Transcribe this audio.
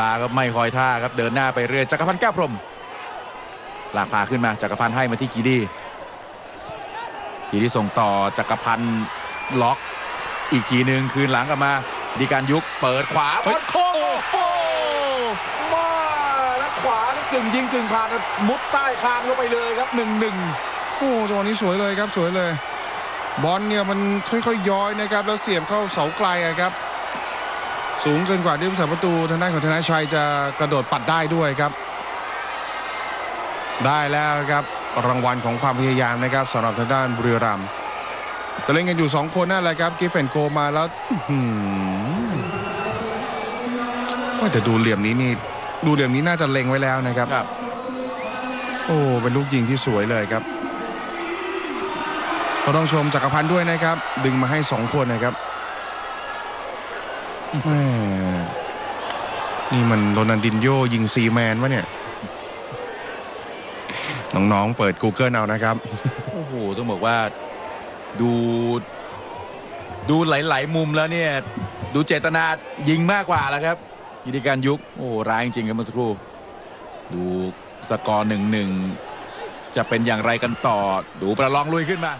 ลาก็ไม่คอยท่าครับเดินหน้าไปเรื่อยจักรพันธ์แก้วพรหมลากพาขึ้นมาจักรพันธ์ให้มาที่กีดีกีดีส่งต่อจักรพันธ์ล็อกอีกทีหนึ่งคืนหลังกลับมา ดีการยุกเปิดขวาบอลโค้งโอ้โหมาแล้วขวานี่กึ่งยิงกึ่งผ่านมุดใต้คานเข้าไปเลยครับหนึ่งหนึ่งโอ้จังหวะนี้สวยเลยครับสวยเลย บอลเนี่ยมันค่อยๆย้อยนะครับแล้วเสียบเข้าเสาไกลครับ สูงเกินกว่าที่ผู้สาประตูทางด้านของธนาชัยจะกระโดดปัดได้ด้วยครับ ได้แล้วครับรางวัลของความพยายามนะครับสำหรับทางด้านบุรีรัมย์ก็เล่นกันอยู่ 2 คนนั่นแหละครับกิฟเฟนโกมาแล้วอื้อหือว่าแต่ดูเหลี่ยมนี้นี่ดูเหลี่ยมนี้น่าจะเล็งไว้แล้วนะครับครับโอ้เป็นลูกยิงที่สวยเลยครับก็ต้องชมจักรพันธ์ด้วยนะครับ ดึงมาให้สองคนนะครับ แม่นี่มันโรนันดินโยยิงซีแมนวะเนี่ย น้องๆ เปิด Google เอานะครับ โอ้โห ต้องบอกว่าดู ดูหลาย ๆ มุมแล้วเนี่ย ดูเจตนายิงมากกว่าแล้วครับยิดีการยุกโอ้ร้ายจริงๆครับเมื่อสักครู่ ดูสกอร์หนึ่งหนึ่งจะเป็นอย่างไรกันต่อ ดูประลองลุยขึ้นมา